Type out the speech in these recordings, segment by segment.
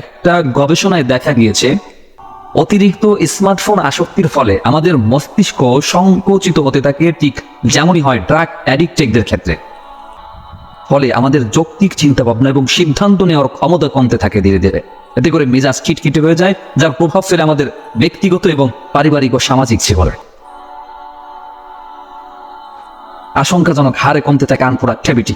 একটা গবেষণায় দেখা গিয়েছে, অতিরিক্ত স্মার্টফোন আসক্তির ফলে আমাদের মস্তিষ্ক সংকুচিত হতে থাকে ঠিক যেমনই হয় ড্রাগ অ্যাডিক্টেকদের ক্ষেত্রে। ফলে আমাদের যৌক্তিক চিন্তা ভাবনা এবং সিদ্ধান্ত নেওয়ার ক্ষমতা কমতে থাকে ধীরে ধীরে। এতে করে মেজাজ খিটখিটে হয়ে যায়, যার প্রভাব ফেলে আমাদের ব্যক্তিগত এবং পারিবারিক ও সামাজিক জীবনে। আশঙ্কাজনক হারে কমতে থাকে আনপ্রোডাক্টিভিটি।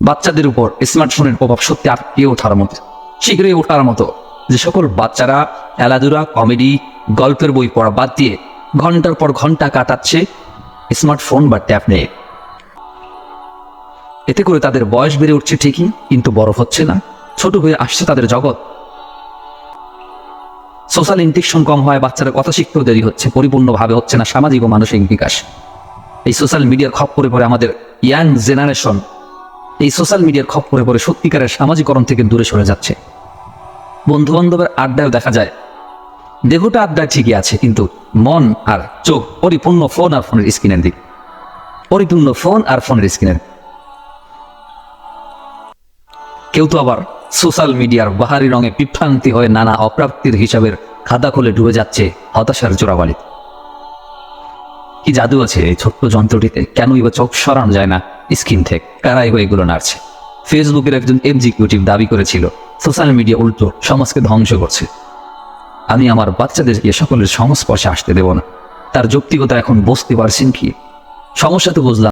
বাচ্চাদের উপর স্মার্টফোনের প্রভাব সত্যি আটকে ওঠার মতো, শীঘ্রই ওঠার মতো। যে সকল বাচ্চারা খেলাধুলা কমেডি গল্পের বই পড়া বাদ দিয়ে ঘণ্টার পর ঘণ্টা কাটাচ্ছে স্মার্টফোন বা ট্যাব নিয়ে। এতে করে তাদের বয়স বেড়ে উঠছে ঠিকই, কিন্তু বড় হচ্ছে না, ছোট হয়ে আসছে তাদের জগৎ। সোশ্যাল ইন্টেকশন কম হয়, বাচ্চারা কথা শিখতেও দেরি হচ্ছে, পরিপূর্ণভাবে হচ্ছে না সামাজিক ও মানসিক বিকাশ। এই সোশ্যাল মিডিয়ার খপ্পরে পরে আমাদের ইয়াং জেনারেশন এই সোশ্যাল মিডিয়ার খপ্পরে পড়ে সত্যিকারের সামাজিকরণ থেকে দূরে সরে যাচ্ছে। বন্ধু বান্ধবের আড্ডায় দেখা যায়। দেহটা আড্ডায় ঠিকই আছে, কিন্তু মন আর চোখ পরিপূর্ণ ফোন আর ফোনের স্ক্রিনের দিক। পরিপূর্ণ ফোন আর ফোনের স্ক্রিনের। কেউ তো আবার সোশ্যাল মিডিয়ার বাহারি রঙে বিভ্রান্তি হয়ে নানা অপ্রাপ্তির হিসাবের খাতা খুলে ডুবে যাচ্ছে হতাশার জোড়াবালি কি জাদু আছে এই ছোট্ট যন্ত্রটিতে? কেনই বা চোখ সরানো যায় না? স্ক্রিন থেকে। কারাই বা এগুলো নাড়ছে? ফেসবুকের একজন এক্সিকিউটিভ দাবি করেছিল, সোশ্যাল মিডিয়া উল্টো সমাজকে ধ্বংস করছে। আমি আমার বাচ্চাদেরকে সকলের সংস্পর্শে আসতে দেব না। তার যৌক্তিকতা এখন বুঝতে পারছেন কি? সমস্যা তো বুঝলাম।